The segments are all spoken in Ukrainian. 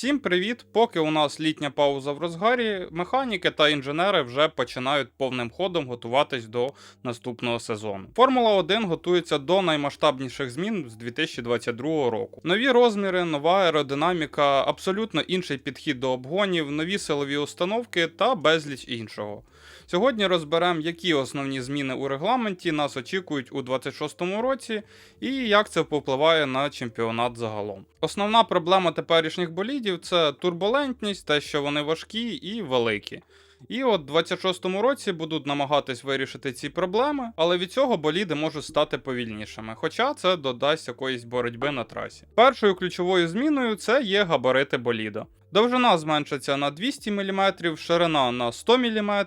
Всім привіт! Поки у нас літня пауза в розгарі, механіки та інженери вже починають повним ходом готуватись до наступного сезону. Формула 1 готується до наймасштабніших змін з 2022 року. Нові розміри, нова аеродинаміка, абсолютно інший підхід до обгонів, нові силові установки та безліч іншого. Сьогодні розберемо, які основні зміни у регламенті нас очікують у 2026 році і як це впливає на чемпіонат загалом. Основна проблема теперішніх болідів це турбулентність, те, що вони важкі і великі. І от в 26-му році будуть намагатись вирішити ці проблеми, але від цього боліди можуть стати повільнішими, хоча це додасть якоїсь боротьби на трасі. Першою ключовою зміною це є габарити боліда. Довжина зменшиться на 200 мм, ширина на 100 мм,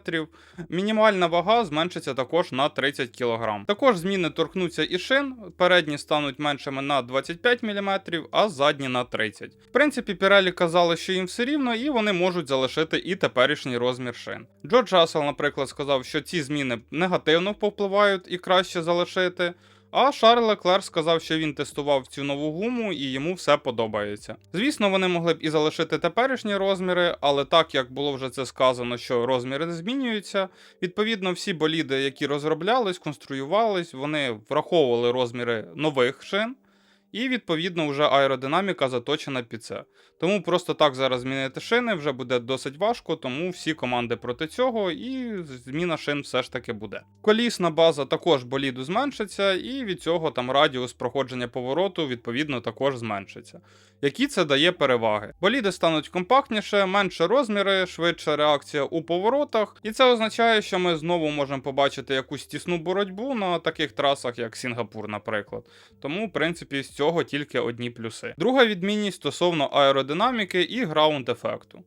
мінімальна вага зменшиться також на 30 кг. Також зміни торкнуться і шин, передні стануть меншими на 25 мм, а задні на 30 В принципі, Pirelli казали, що їм все рівно, і вони можуть залишити і теперішній розмір шин. Джордж Рассел, наприклад, сказав, що ці зміни негативно впливають і краще залишити. А Шарль Леклер сказав, що він тестував цю нову гуму і йому все подобається. Звісно, вони могли б і залишити теперішні розміри, але так як було вже це сказано, що розміри не змінюються. Відповідно, всі боліди, які розроблялись, конструювались, вони враховували розміри нових шин. І відповідно вже аеродинаміка заточена під це. Тому просто так зараз змінити шини вже буде досить важко, тому всі команди проти цього, і зміна шин все ж таки буде. Колісна база також боліду зменшиться, і від цього там радіус проходження повороту відповідно також зменшиться. Які це дає переваги? Боліди стануть компактніше, менше розміри, швидша реакція у поворотах, і це означає, що ми знову можемо побачити якусь тісну боротьбу на таких трасах, як Сінгапур, наприклад. Тому, в принципі, з цього тільки одні плюси. Друга відмінність стосовно аеродинаміки і граунд ефекту.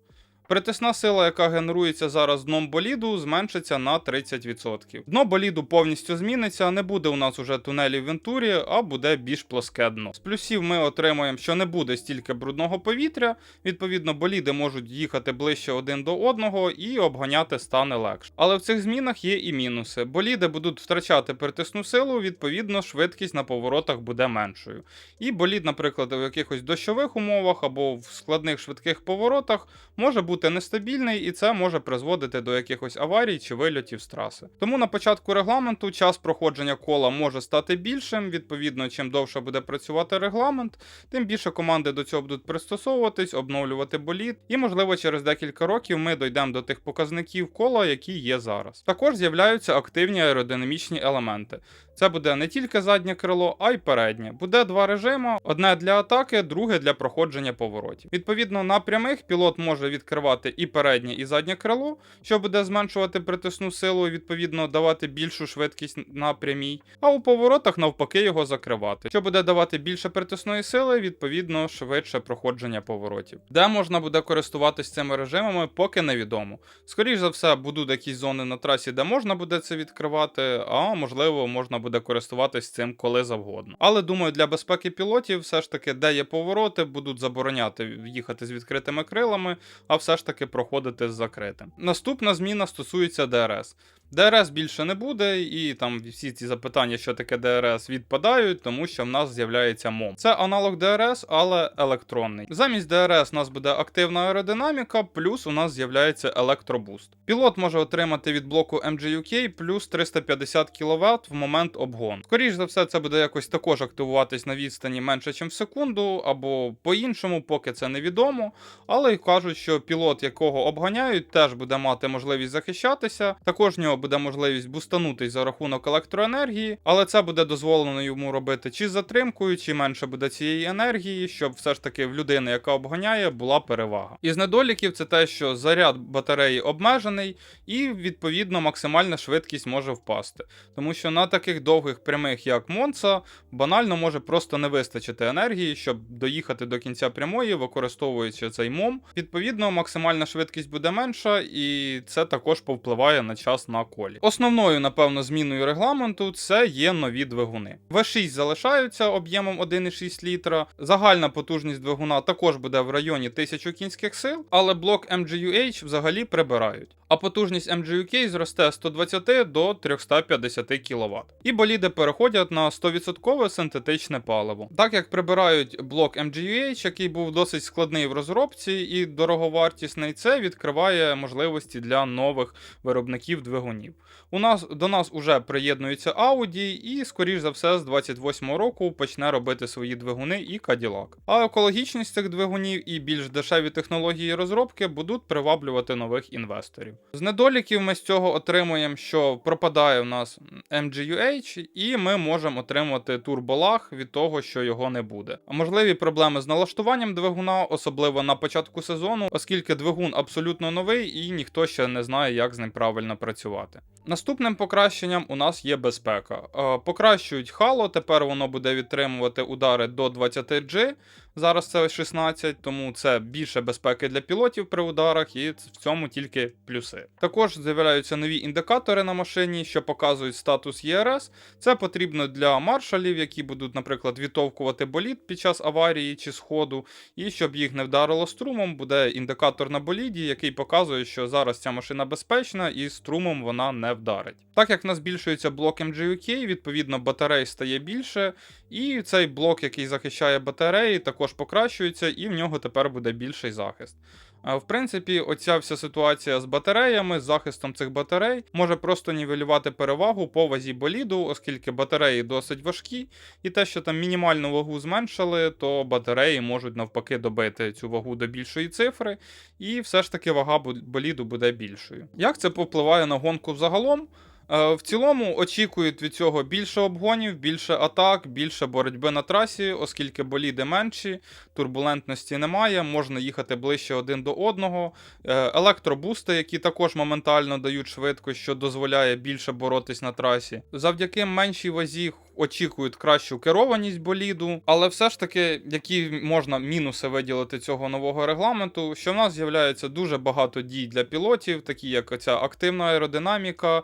Притисна сила, яка генерується зараз дном боліду, зменшиться на 30%. Дно боліду повністю зміниться, не буде у нас уже тунелів в вентурі, а буде більш плоске дно. З плюсів ми отримаємо, що не буде стільки брудного повітря, відповідно, боліди можуть їхати ближче один до одного і обганяти стане легше. Але в цих змінах є і мінуси. Боліди будуть втрачати притисну силу, відповідно, швидкість на поворотах буде меншою. І болід, наприклад, у якихось дощових умовах або в складних швидких поворотах може бути бути нестабільний, і це може призводити до якихось аварій чи вильотів з траси. Тому на початку регламенту час проходження кола може стати більшим. Відповідно, чим довше буде працювати регламент, тим більше команди до цього будуть пристосовуватись, обновлювати болід, і, можливо, через декілька років ми дійдемо до тих показників кола, які є зараз. Також з'являються активні аеродинамічні елементи. Це буде не тільки заднє крило, а й переднє. Буде два режими: одне для атаки, друге для проходження поворотів. Відповідно, на прямих пілот може відкривати і переднє, і заднє крило, що буде зменшувати притисну силу, і відповідно давати більшу швидкість на прямій. А у поворотах навпаки його закривати, що буде давати більше притисної сили, відповідно, швидше проходження поворотів. Де можна буде користуватись цими режимами, поки невідомо. Скоріше за все, будуть якісь зони на трасі, де можна буде це відкривати, а можливо, можна буде користуватись цим коли завгодно. Але думаю, для безпеки пілотів, все ж таки, де є повороти, будуть забороняти їхати з відкритими крилами, а все ж таки проходити з закритим. Наступна зміна стосується ДРС. ДРС більше не буде, і там всі ці запитання, що таке ДРС, відпадають, тому що в нас з'являється МОМ. Це аналог ДРС, але електронний. Замість ДРС у нас буде активна аеродинаміка, плюс у нас з'являється електробуст. Пілот може отримати від блоку MGUK плюс 350 кВт в момент обгон. Скоріш за все, це буде якось також активуватись на відстані менше, ніж в секунду, або по-іншому, поки це невідомо. Але й кажуть, що пілот, якого обганяють, теж буде мати можливість захищатися. Також нього буде можливість бустанутись за рахунок електроенергії, але це буде дозволено йому робити чи з затримкою, чи менше буде цієї енергії, щоб все ж таки в людини, яка обганяє, була перевага. Із недоліків це те, що заряд батареї обмежений, і відповідно максимальна швидкість може впасти. Тому що на таких довгих прямих, як Монца, банально може просто не вистачити енергії, щоб доїхати до кінця прямої, використовуючи цей мом. Відповідно, максимальна швидкість буде менша, і це також повпливає на час на колі. Основною, напевно, зміною регламенту це є нові двигуни. В6 залишаються об'ємом 1,6 літра. Загальна потужність двигуна також буде в районі 1000 кінських сил, але блок MGUH взагалі прибирають. А потужність MGUK зросте з 120 до 350 кВт. І боліди переходять на 100% синтетичне паливо. Так як прибирають блок MGUH, який був досить складний в розробці і дороговартісний, це відкриває можливості для нових виробників двигунів. У нас до нас уже приєднується Audi, і, скоріш за все, з 28 року почне робити свої двигуни і Cadillac. А екологічність цих двигунів і більш дешеві технології розробки будуть приваблювати нових інвесторів. З недоліків ми з цього отримуємо, що пропадає в нас MGUH, і ми можемо отримати турболаг від того, що його не буде. А можливі проблеми з налаштуванням двигуна, особливо на початку сезону, оскільки двигун абсолютно новий і ніхто ще не знає, як з ним правильно працювати. Наступним покращенням у нас є безпека. Е, Покращують Halo, тепер воно буде відтримувати удари до 20 G. Зараз це 16, тому це більше безпеки для пілотів при ударах, і в цьому тільки плюси. Також з'являються нові індикатори на машині, що показують статус ЄРС. Це потрібно для маршалів, які будуть, наприклад, відтовкувати болід під час аварії чи сходу. І щоб їх не вдарило струмом, буде індикатор на боліді, який показує, що зараз ця машина безпечна і струмом вона не вдарить. Так як в нас збільшується блок MGUK, відповідно батарей стає більше, і цей блок, який захищає батареї, також покращується, і в нього тепер буде більший захист. В принципі, оця вся ситуація з батареями, з захистом цих батарей, може просто нівелювати перевагу по вазі боліду, оскільки батареї досить важкі, і те, що там мінімальну вагу зменшили, то батареї можуть навпаки добити цю вагу до більшої цифри, і все ж таки вага боліду буде більшою. Як це попливає на гонку взагалом? Е, В цілому очікують від цього більше обгонів, більше атак, більше боротьби на трасі, оскільки боліди менші, турбулентності немає, можна їхати ближче один до одного. Е, Електробусти, які також моментально дають швидкість, що дозволяє більше боротись на трасі. Завдяки меншій вазі очікують кращу керованість боліду, але все ж таки, які можна мінуси виділити цього нового регламенту, що в нас з'являється дуже багато дій для пілотів, такі як оця активна аеродинаміка, е,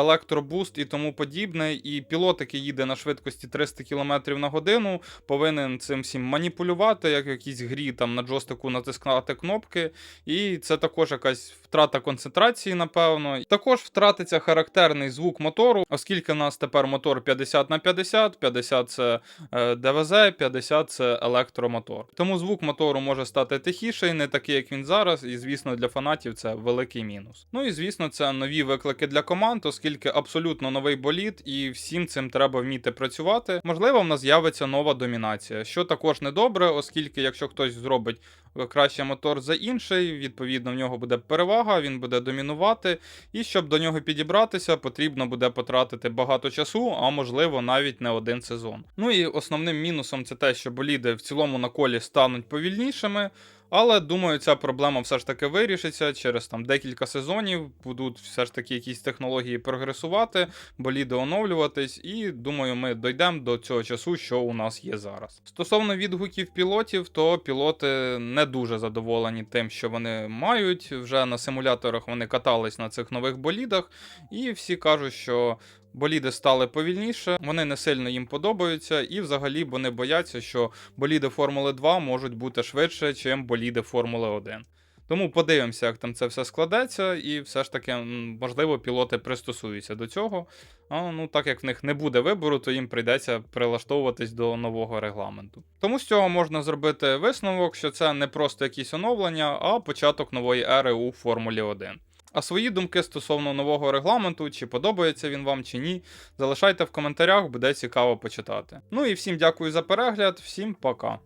електробуст і тому подібне. І пілот, який їде на швидкості 300 км на годину, повинен цим всім маніпулювати, як в якійсь грі там на джойстику натискати кнопки. І це також якась втрата концентрації, напевно. Також втратиться характерний звук мотору, оскільки в нас тепер мотор 50 на 50, 50 це е, ДВЗ, 50 це електромотор. Тому звук мотору може стати тихіший, не такий, як він зараз, і звісно, для фанатів це великий мінус. Ну і звісно, це нові виклики для команд, оскільки абсолютно новий болід, і всім цим треба вміти працювати. Можливо, в нас з'явиться нова домінація, що також недобре, оскільки якщо хтось зробить краще мотор за інший, відповідно, в нього буде перевага, він буде домінувати. І щоб до нього підібратися, потрібно буде потратити багато часу, а можливо навіть не один сезон. Ну і основним мінусом це те, що боліди в цілому на колі стануть повільнішими. Але думаю, ця проблема все ж таки вирішиться через там декілька сезонів. Будуть все ж таки якісь технології прогресувати, боліди оновлюватись, і думаю, ми дійдемо до цього часу, що у нас є зараз. Стосовно відгуків пілотів, то пілоти не дуже задоволені тим, що вони мають. Вже на симуляторах вони катались на цих нових болідах, і всі кажуть, що. Боліди стали повільніше, вони не сильно їм подобаються, і взагалі вони бояться, що боліди Формули 2 можуть бути швидше, ніж боліди Формули 1. Тому подивимося, як там це все складеться, і все ж таки, можливо, пілоти пристосуються до цього. А ну так як в них не буде вибору, то їм прийдеться прилаштовуватись до нового регламенту. Тому з цього можна зробити висновок, що це не просто якісь оновлення, а початок нової ери у Формулі 1. А свої думки стосовно нового регламенту, чи подобається він вам чи ні, залишайте в коментарях, буде цікаво почитати. Ну і всім дякую за перегляд, всім пока.